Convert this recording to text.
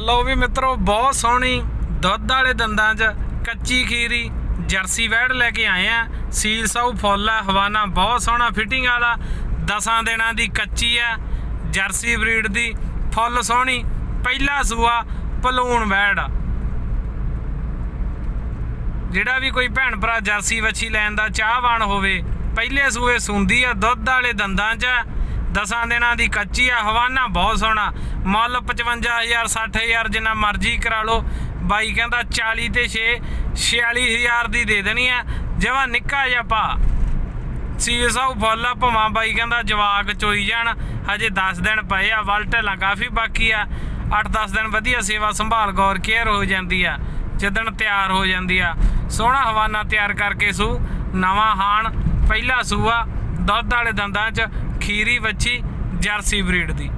ਲਓ ਵੀ ਮਿੱਤਰੋ, ਬਹੁਤ ਸੋਹਣੀ ਦੁੱਧ ਵਾਲੇ ਦੰਦਾਂ 'ਚ ਕੱਚੀ ਖੀਰੀ, ਜਰਸੀ ਵੈੜ ਲੈ ਕੇ ਆਏ ਆ। ਸੀਲ ਸਾਊ ਫੁੱਲ ਆ, ਹਵਾਨਾ ਬਹੁਤ ਸੋਹਣਾ ਫਿਟਿੰਗ ਵਾਲਾ, ਦਸਾਂ ਦਿਨਾਂ ਦੀ ਕੱਚੀ ਆ, ਜਰਸੀ ਬਰੀਡ ਦੀ, ਫੁੱਲ ਸੋਹਣੀ, ਪਹਿਲਾ ਸੂਆ ਪਲੂਣ ਵੈੜ। ਜਿਹੜਾ ਵੀ ਕੋਈ ਭੈਣ ਭਰਾ ਜਰਸੀ ਵੱਛੀ ਲੈਣ ਦਾ ਚਾਹਵਾਨ ਹੋਵੇ, ਪਹਿਲੇ ਸੂਏ ਸੁੰਦੀ ਆ ਦੁੱਧ ਵਾਲੇ ਦੰਦਾਂ 'ਚ। ਦਸਾਂ ਦਿਨਾਂ ਦੀ ਕੱਚੀ ਆ, ਹਵਾਨਾ ਬਹੁਤ ਸੋਹਣਾ। ਮੁੱਲ 55000 60000 ਜਿੰਨਾ ਮਰਜ਼ੀ ਕਰਾ ਲਓ। ਬਾਈ ਕਹਿੰਦਾ 40 ਤੇ 6 46000 ਦੀ ਦੇ ਦੇਣੀ ਆ। ਜਵਾ ਨਿੱਕਾ ਜਿਹਾ ਪਾ ਸੀਸ ਆਉ ਭਵਾਂ ਬਾਈ ਕਹਿੰਦਾ ਜਵਾਕ ਚੋਈ ਜਾਣ। ਹਜੇ 10 ਦਿਨ ਪਏ ਆ ਵਲ ਢੇਲਾਂ ਕਾਫੀ ਬਾਕੀ ਆ। 8-10 ਦਿਨ ਵਧੀਆ ਸੇਵਾ ਸੰਭਾਲ, ਗੌਰ, ਕੇਅਰ ਹੋ ਜਾਂਦੀ ਆ। ਜਿੱਦਣ ਤਿਆਰ ਹੋ ਜਾਂਦੀ ਆ। ਸੋਹਣਾ ਹਵਾਨਾ ਤਿਆਰ ਕਰਕੇ ਸੂ। ਨਵਾਂ ਹਾਣ, ਪਹਿਲਾ ਸੂਆ ਦੁੱਧ ਵਾਲੇ ਦੰਦਾਂ 'ਚ। ਖੀਰੀ ਵੱਛੀ ਜਰਸੀ ਬਰੀਡ ਦੀ।